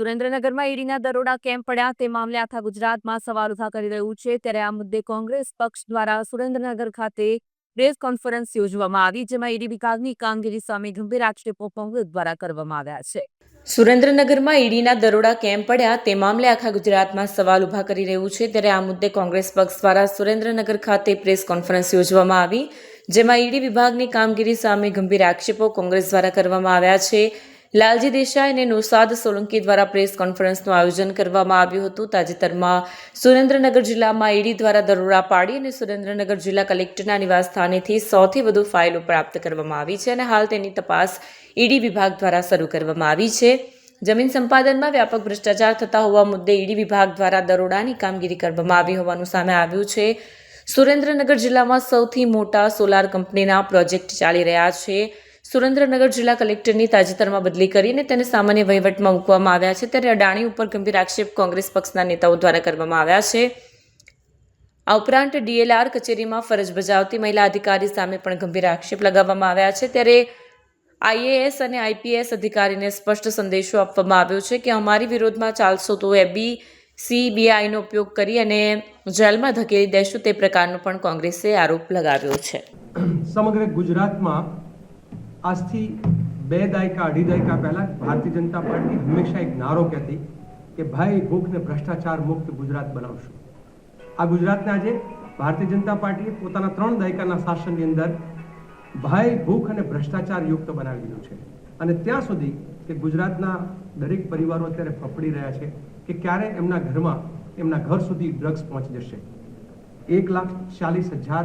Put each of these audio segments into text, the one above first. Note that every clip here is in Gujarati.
સુરેન્દ્રનગરમાં ઈડીના દરોડા કેમ પડ્યા તે મામલે આખા ગુજરાતમાં સવાલ ઊભા કરી રહ્યું છે. ત્યારે આ મુદ્દે કોંગ્રેસ પક્ષ દ્વારા સુરેન્દ્રનગર ખાતે પ્રેસ કોન્ફરન્સ યોજવામાં આવી, જેમાં ઈડી વિભાગની કામગીરી સામે ગંભીર આક્ષેપો કોંગ્રેસ દ્વારા કરવામાં આવ્યા છે. સુરેન્દ્રનગરમાં ઈડીના દરોડા કેમ પડ્યા તે મામલે આખા ગુજરાતમાં સવાલ ઊભા કરી રહ્યું છે. ત્યારે આ મુદ્દે કોંગ્રેસ પક્ષ દ્વારા સુરેન્દ્રનગર ખાતે પ્રેસ કોન્ફરન્સ યોજવામાં આવી, જેમાં ઈડી વિભાગની કામગીરી સામે ગંભીર આક્ષેપો કોંગ્રેસ દ્વારા કરવામાં આવ્યા છે. લાલજી દેસાઈ અને નૌસાદ સોલંકી દ્વારા પ્રેસ કોન્ફરન્સનું આયોજન કરવામાં આવ્યું હતું. તાજેતરમાં સુરેન્દ્રનગર જિલ્લામાં ઈડી દ્વારા દરોડા પાડી અને સુરેન્દ્રનગર જિલ્લા કલેક્ટરના નિવાસ સ્થાનેથી સૌથી વધુ ફાઇલો પ્રાપ્ત કરવામાં આવી છે અને હાલ તેની તપાસ ઈડી વિભાગ દ્વારા શરૂ કરવામાં આવી છે. જમીન સંપાદનમાં વ્યાપક ભ્રષ્ટાચાર થતા હોવા મુદ્દે ઈડી વિભાગ દ્વારા દરોડાની કામગીરી કરવામાં આવી હોવાનું સામે આવ્યું છે. સુરેન્દ્રનગર જિલ્લામાં સૌથી મોટા સોલાર કંપનીના પ્રોજેક્ટ ચાલી રહ્યા છે. સુરેન્દ્રનગર જિલ્લા કલેક્ટરની તાજેતરમાં બદલી કરીને તેને સામાન્ય વહીવટમાં મૂકવામાં આવ્યા છે. ત્યારે અડાણી ઉપર ગંભીર આક્ષેપ કોંગ્રેસ પક્ષના નેતાઓ દ્વારા કરવામાં આવ્યા છે. આ ઉપરાંત ડીએલઆર કચેરીમાં ફરજ બજાવતી મહિલા અધિકારી સામે પણ ગંભીર આક્ષેપ લગાવવામાં આવ્યા છે. ત્યારે આઈએએસ અને આઈપીએસ અધિકારીને સ્પષ્ટ સંદેશો આપવામાં આવ્યો છે કે અમારી વિરોધમાં ચાલશો તો એબી સીબીઆઈનો ઉપયોગ કરી અને જેલમાં ધકેલી દેશું તે પ્રકારનો પણ કોંગ્રેસે આરોપ લગાવ્યો છે. સમગ્ર ગુજરાતમાં આજથી બે દાયકા, અઢી દાયકા પહેલા ભારતીય જનતા પાર્ટી હંમેશા એક નારો કહેતી કે ભાઈ ભૂખને ભ્રષ્ટાચાર મુક્ત ગુજરાત બનાવશું. આ ગુજરાતને આજે ભારતીય જનતા પાર્ટીએ પોતાના ત્રણ દાયકાના શાસનની અંદર ભાઈ, ભૂખ અને ભ્રષ્ટાચાર યુક્ત બનાવી દીધું છે. અને ત્યાં સુધી કે ગુજરાતના દરેક પરિવારો અત્યારે ફફડી રહ્યા છે કે ક્યારે એમના ઘરમાં, એમના ઘર સુધી ડ્રગ્સ પહોંચી જશે. એક લાખ ચાલીસ હજાર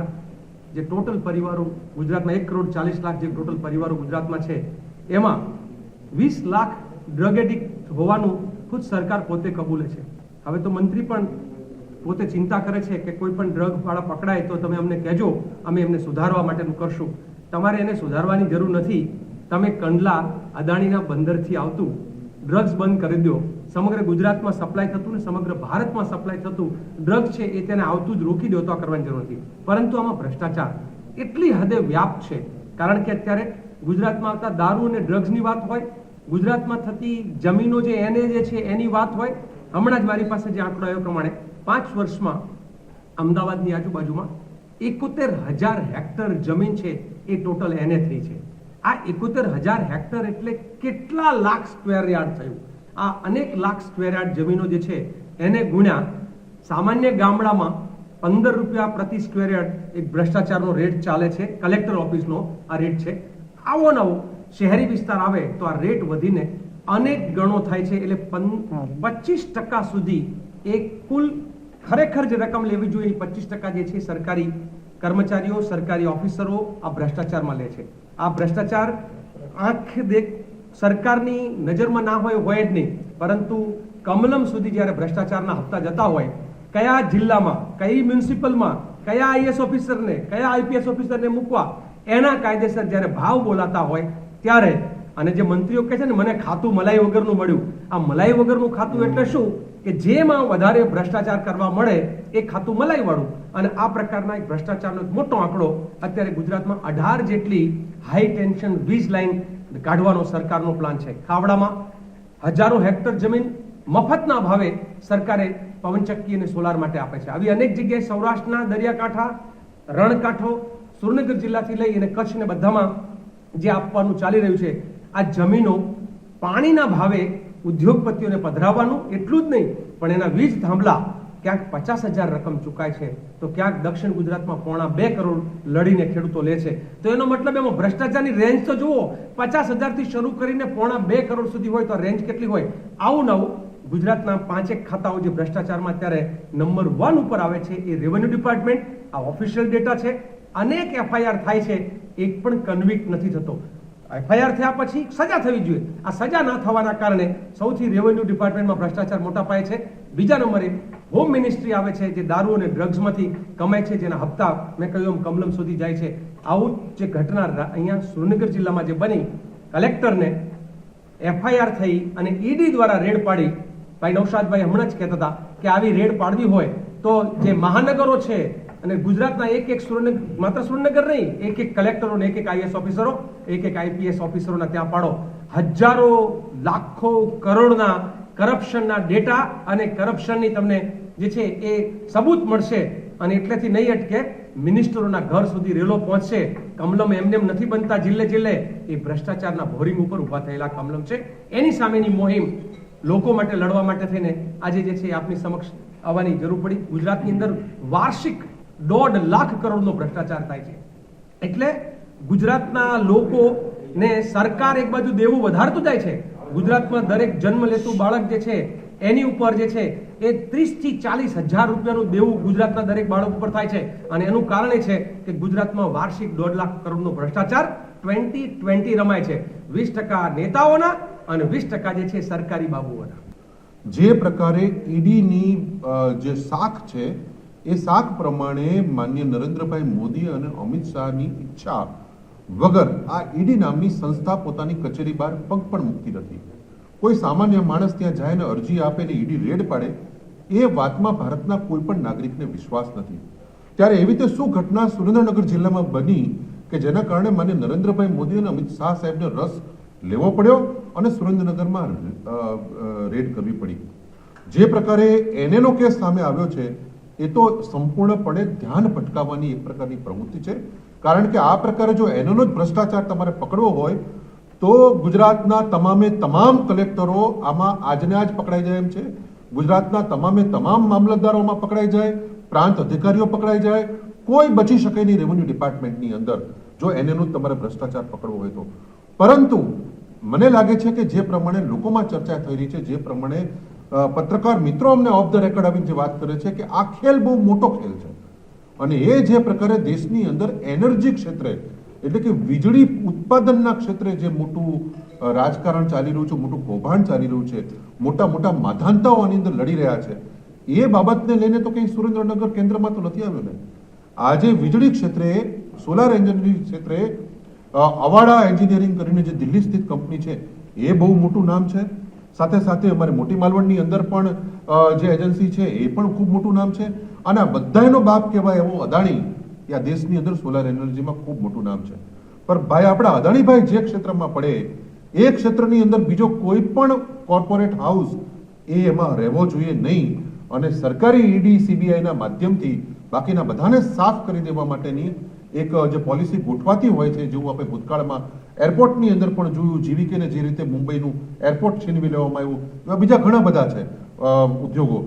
જે ટોટલ પરિવારો ગુજરાતમાં એક કરોડ ચાલીસ લાખ જે ટોટલ પરિવારો ગુજરાતમાં છે, એમાં વીસ લાખ ડ્રગ એડિક્ટ હોવાનું ખુદ સરકાર પોતે કબૂલે છે. હવે તો મંત્રી પણ પોતે ચિંતા કરે છે કે કોઈ પણ ડ્રગ વાળા પકડાય તો તમે અમને કહેજો, અમે એમને સુધારવા માટેનું કરશું. તમારે એને સુધારવાની જરૂર નથી. તમે કંડલા અદાણીના બંદરથી આવતું ડ્રગ્સ બંધ કરી દો. સમગ્ર ગુજરાતમાં સપ્લાય થતું ને સમગ્ર ભારતમાં સપ્લાય થતું ડ્રગ્સ છે એ તેને આવતું જ રોકી દો કરવાની જરૂર નથી. પરંતુ આમાં ભ્રષ્ટાચાર એટલી હદે વ્યાપ છે. કારણ કે અત્યારે ગુજરાતમાં આવતા દારૂ અને ડ્રગ્સની વાત હોય, ગુજરાતમાં થતી જમીનો જે એને જે છે એની વાત હોય, હમણાં જ મારી પાસે જે આંકડો આવ્યો પ્રમાણે પાંચ વર્ષમાં અમદાવાદની આજુબાજુમાં એકોતેર હજાર હેક્ટર જમીન છે એ ટોટલ એને થઈ છે. આ એકોતેર હજાર હેક્ટર એટલે કેટલા લાખ સ્ક્વેર યાર્ડ થયું? આ અનેક લાખ સ્ક્વેર યાર્ડ જમીનો જે છે એને ગુણ્યા સામાન્ય ગામડામાં પંદર રૂપિયા પ્રતિ સ્ક્વેર યાર્ડ એક ભ્રષ્ટાચારનો રેટ ચાલે છે કલેક્ટર ઓફિસનો આ રેટ છે. આવો નવો શહેરી વિસ્તાર આવે તો આ રેટ વધીને અનેક ગણો થાય છે એટલે પચીસ ટકા સુધી એ કુલ ખરેખર જે રકમ લેવી જોઈએ પચીસ ટકા જે છે સરકારી કર્મચારીઓ સરકારી ઓફિસરો આ ભ્રષ્ટાચારમાં લે છે. આ ભ્રષ્ટાચાર આંખ દેખ સરકારની નજરમાં ના હોય હોય જ નહીં. પરંતુ કમલમ સુધી જ્યારે ભ્રષ્ટાચારના હપ્તા જતા હોય કયા જિલ્લામાં કઈ મ્યુનિસિપલમાં કયા આઈએસ ઓફિસરને કયા આઈપીએસ ઓફિસરને મૂકવા એના કાયદેસર જ્યારે ભાવ બોલાતા હોય ત્યારે અને જે મંત્રીઓ કહે છે ને મને ખાતું મલાઈ વગરનું મળ્યું. આ મલાઈ વગરનું ખાતું એટલે શું? કે જેમાં વધારે ભ્રષ્ટાચાર કરવા મળે એ ખાતું મલાઈ વાળું અને આ પ્રકારના એક ભ્રષ્ટાચારનો એક મોટો આંકડો અત્યારે ગુજરાતમાં અઢાર જેટલી હાઈ ટેન્શન વીજ લાઈન કાઢવાનો સરકારનો પ્લાન છે. ખાવડામાં હજારો હેક્ટર જમીન મફતના ભાવે સરકારે પવનચક્કી અને સોલાર માટે આપે છે. આવી અનેક જગ્યાએ સૌરાષ્ટ્રના દરિયાકાંઠા, રણકાંઠો, સુરેન્દ્રનગર જિલ્લાથી લઈ અને કચ્છ ને બધામાં જે આપવાનું ચાલી રહ્યું છે, આ જમીનો પાણીના ભાવે ઉદ્યોગપતિઓને પધરાવવાનું એટલું જ નહીં, પણ એના વીજ થાંભલા ક્યાંક પચાસ હજાર રકમ ચૂકાય છે, તો ક્યાંક દક્ષિણ ગુજરાતમાં પોણા બે કરોડ લડીને ખેડૂતો લે છે. તો એનો મતલબ એમાં ભ્રષ્ટાચારની રેન્જ તો જુઓ, પચાસ હજારથી શરૂ કરીને પોણા બે કરોડ સુધી હોય તો રેન્જ કેટલી હોય? આવું નવું ગુજરાતના પાંચેક ખાતાઓ જે ભ્રષ્ટાચારમાં અત્યારે નંબર વન ઉપર આવે છે એ રેવન્યુ ડિપાર્ટમેન્ટ આ ઓફિશિયલ ડેટા છે. અનેક એફઆઈઆર થાય છે, એક પણ કન્વિક્ટ નથી થતો. એફઆઈઆર થયા પછી સજા થવી જોઈએ. આ સજા ના થવાના કારણે સૌથી રેવન્યુ ડિપાર્ટમેન્ટમાં ભ્રષ્ટાચાર મોટા પાયે છે. બીજા નંબરે હોમ મિનિસ્ટ્રી આવે છે જે દારૂ અને ડ્રગ્સમાંથી કમાય છે, જેના હપ્તા મેં કહ્યું એમ કમલમ સુધી જાય છે. આવું જે ઘટના અહીંયા સુરેન્દ્રનગર જિલ્લામાં જે બની, કલેક્ટરને એફઆઈઆર થઈ અને ઈડી દ્વારા રેડ પાડી. ભાઈ નવશાદભાઈ હમણાં જ કહેતા હતા કે આવી રેડ પાડવી હોય તો જે મહાનગરો છે અને ગુજરાતના એક એક સુરેન્દ્ર માત્ર સુરેન્દ્રનગર નહીં, એક એક કલેક્ટરો એક એક આઈએસ ઓફિસરો, એક એક આઈપીએસ ઓફિસરોના ત્યાં પાડો. હજારો, લાખો, કરોડના કરપ્શનના ડેટા અને કરપ્શનની તમને જે છે એ સબૂત મળશે. અને એટલેથી નહીં અટકે મિનિસ્ટરોના ઘર સુધી રેલો પહોંચશે. કમલમ એમને નથી બનતા જિલ્લે જિલ્લે. એ ભ્રષ્ટાચારના ભોરિંગ ઉપર ઊભા થયેલા કમલમ છે. એની સામેની મુહિમ લોકો માટે લડવા માટે થઈને આજે જે છે આપની સમક્ષ આવવાની જરૂર પડી. ગુજરાતની અંદર વાર્ષિક દોઢ લાખ કરોડનો ભ્રષ્ટાચાર થાય છે. એટલે ગુજરાતના લોકોને સરકાર એક બાજુ દેવું વધારતું જાય છે. ગુજરાતમાં દરેક જન્મ લેતું બાળક જે છે, એની ઉપર જે છે, એ ત્રીસથી ચાલીસ હજાર રૂપિયાનું દેવું ગુજરાતના દરેક બાળક ઉપર થાય છે. અને એનું કારણ એ છે કે ગુજરાતમાં વાર્ષિક દોઢ લાખ કરોડનો ભ્રષ્ટાચાર ટ્વેન્ટી ટ્વેન્ટી રમાય છે. વીસ ટકા નેતાઓના અને વીસ ટકા જે છે સરકારી બાબુઓના. જે પ્રકારે ઈડીની જે શાખ છે, એ શાખ પ્રમાણે માન્ય નરેન્દ્રભાઈ મોદી અને અમિત શાહની ઈચ્છા વગર આ ઈડી નામની સંસ્થા પોતાની કચેરી બહાર પગ પણ મૂકતી નથી. કોઈ સામાન્ય માણસ ત્યાં જાય ને અરજી આપે ને ઈડી રેડ પાડે, એ વાતમાં ભારતના કોઈ પણ નાગરિકને વિશ્વાસ નથી. ત્યારે એવી રીતે શું ઘટના સુરેન્દ્રનગર જિલ્લામાં બની કે જેના કારણે મને નરેન્દ્રભાઈ મોદી અને અમિત શાહ સાહેબને રસ લેવો પડ્યો અને સુરેન્દ્રનગરમાં રેડ કરવી પડી? જે પ્રકારે એનએનો કેસ સામે આવ્યો છે, એ તો સંપૂર્ણપણે ધ્યાન ભટકાવવાની એક પ્રકારની પ્રવૃત્તિ છે. કારણ કે આ પ્રકારે જો એનોનો જ ભ્રષ્ટાચાર તમારે પકડવો હોય, તો ગુજરાતના તમામે તમામ કલેક્ટરો આમાં આજને આજ પકડાઈ જાય એમ છે. ગુજરાતના તમામે તમામ મામલતદારોમાં પકડાઈ જાય, પ્રાંત અધિકારીઓ પકડાઈ જાય, કોઈ બચી શકે નહીં રેવન્યુ ડિપાર્ટમેન્ટની અંદર જો એનેનું તમારે ભ્રષ્ટાચાર પકડવો હોય તો. પરંતુ મને લાગે છે કે જે પ્રમાણે લોકોમાં ચર્ચા થઈ રહી છે, જે પ્રમાણે પત્રકાર મિત્રો અમને ઓફ ધ રેકોર્ડ આવીને જે વાત કરે છે કે આ ખેલ બહુ મોટો ખેલ છે. અને એ જે પ્રકારે દેશની અંદર એનર્જી ક્ષેત્રે, એટલે કે વીજળી ઉત્પાદનના ક્ષેત્રે જે મોટું રાજકારણ ચાલી રહ્યું છે, મોટું કૌભાંડ ચાલી રહ્યું છે, મોટા મોટા માધાંતાઓ આની અંદર લડી રહ્યા છે, એ બાબતને લઈને તો કંઈ સુરેન્દ્રનગર કેન્દ્રમાં તો નથી આવ્યો ને? આજે વીજળી ક્ષેત્રે, સોલાર એન્જિનિયરિંગ ક્ષેત્રે અવાડા એન્જિનિયરિંગ કરીને જે દિલ્હી સ્થિત કંપની છે, એ બહુ મોટું નામ છે. સાથે સાથે અમારે મોટી માલવણની અંદર પણ જે એજન્સી છે, એ પણ ખૂબ મોટું નામ છે. અને આ બધાયનો બાપ કહેવાય એવો અદાણી, એ આ દેશની અંદર સોલાર એનર્જીમાં ખૂબ મોટું નામ છે. પણ ભાઈ, આપણા અદાણીભાઈ જે ક્ષેત્રમાં પડે, એ ક્ષેત્રની અંદર બીજો કોઈ પણ કોર્પોરેટ હાઉસ એ એમાં રહેવો જોઈએ નહીં. અને સરકારી ઈડી, સીબીઆઈના માધ્યમથી બાકીના બધાને સાફ કરી દેવા માટેની એક જે પોલિસી ગોઠવાતી હોય છે, જેવું આપણે ભૂતકાળમાં એરપોર્ટની અંદર પણ જોયું, જીવીકેને જે રીતે મુંબઈનું એરપોર્ટ છીનવી લેવામાં આવ્યું, એવા બીજા ઘણા બધા છે ઉદ્યોગો.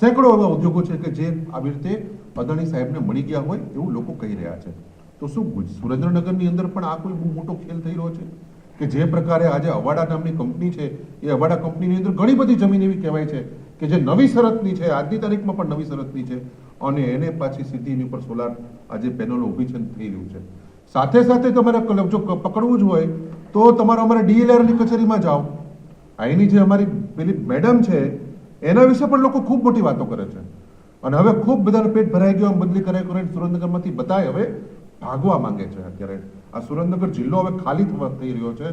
સેંકડો એવા ઉદ્યોગો છે કે જે આવી રીતે અદાણી સાહેબને મળી ગયા હોય એવું લોકો કહી રહ્યા છે. તો શું સુરેન્દ્રનગરની અંદર પણ આ કોઈ બહુ મોટો ખેલ થઈ રહ્યો છે? કે જે પ્રકારે આજે અવાડા નામની કંપની છે, એ અવાડા કંપનીની અંદર ઘણી બધી જમીન એવી કહેવાય છે કે જે નવી શરતની છે, આજની તારીખમાં પણ નવી શરતની છે અને એને પાછી સીધી એની ઉપર સોલાર આજે પેનલો ઊભી છે થઈ રહ્યું છે. સાથે સાથે તમારે જો પકડવું જ હોય, તો તમારે અમારે ડીએલઆરની કચેરીમાં જાઓ. અહીંની જે અમારી પેલી મેડમ છે, એના વિશે પણ લોકો ખૂબ મોટી વાતો કરે છે. અને હવે ખૂબ બધાનું પેટ ભરાઈ ગયું બદલી કરાય કરાય સુરેન્દ્રનગરમાંથી બધાય હવે ભાગવા માંગે છે અત્યારે. આ સુરેન્દ્રનગર જિલ્લો હવે ખાલી થવા થઈ રહ્યો છે.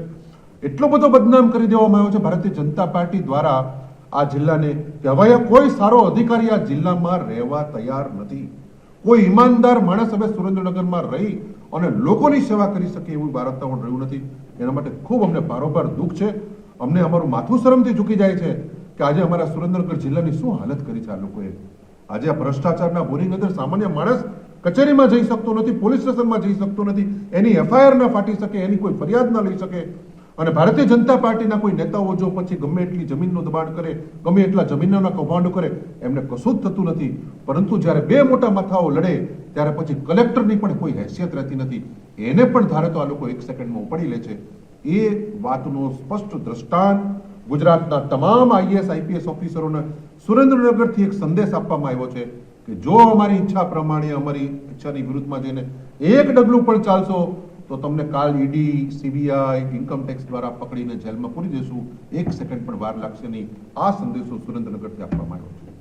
એટલો બધો બદનામ કરી દેવામાં આવ્યો છે, ભારતીય જનતા પાર્ટી દ્વારા આ જિલ્લાને કે કોઈ સારો અધિકારી આ જિલ્લામાં રહેવા તૈયાર નથી. કોઈ ઈમાનદાર માણસ હવે સુરેન્દ્રનગરમાં રહી અને લોકોની સેવા કરી શકે એવું વાતાવરણ રહ્યું નથી. એના માટે ખૂબ અમને ભારોભાર દુઃખ છે. અમને અમારું માથું શરમથી ઝૂકી જાય છે કે આજે અમારા સુરેન્દ્રનગર જિલ્લાની શું હાલત કરી છે આ લોકોએ. આજે આ ભ્રષ્ટાચારના બોરિંગ અંદર સામાન્ય માણસ કચેરીમાં જઈ શકતો નથી, પોલીસ સ્ટેશનમાં જઈ શકતો નથી, એની એફઆઈઆર ના ફાટી શકે, એની કોઈ ફરિયાદ ના લઈ શકે. અને ભારતીય જનતા પાર્ટીના કોઈ નેતાઓ જો પછી ગમે એટલી જમીનનું દબાણ કરે, ગમે એટલા જમીનોના કૌભાંડો કરે, એમને કશું જ થતું નથી. પરંતુ જ્યારે બે મોટા માથાઓ લડે, ત્યારે પછી કલેક્ટરની પણ કોઈ હેસિયત રહેતી નથી. એને પણ ધારે તો આ લોકો એક સેકન્ડમાં ઉપાડી લે છે. એ વાતનો સ્પષ્ટ દ્રષ્ટાંત ગુજરાતના તમામ આઈએસ આઈપીએસ ઓફિસરોને સુરેન્દ્રનગરથી એક સંદેશ આપવામાં આવ્યો છે કે જો અમારી ઈચ્છા પ્રમાણે અમારી ઈચ્છાની વિરુદ્ધમાં જઈને એક ડગલું પણ ચાલશો તો તમને કાલ ઈડી, સીબીઆઈ ઇન્કમટેક્સ દ્વારા પકડીને જેલમાં પૂરી દેશું. એક સેકન્ડ પણ વાર લાગશે નહીં. આ સંદેશો સુરેન્દ્રનગરથી આપવામાં આવ્યો છે.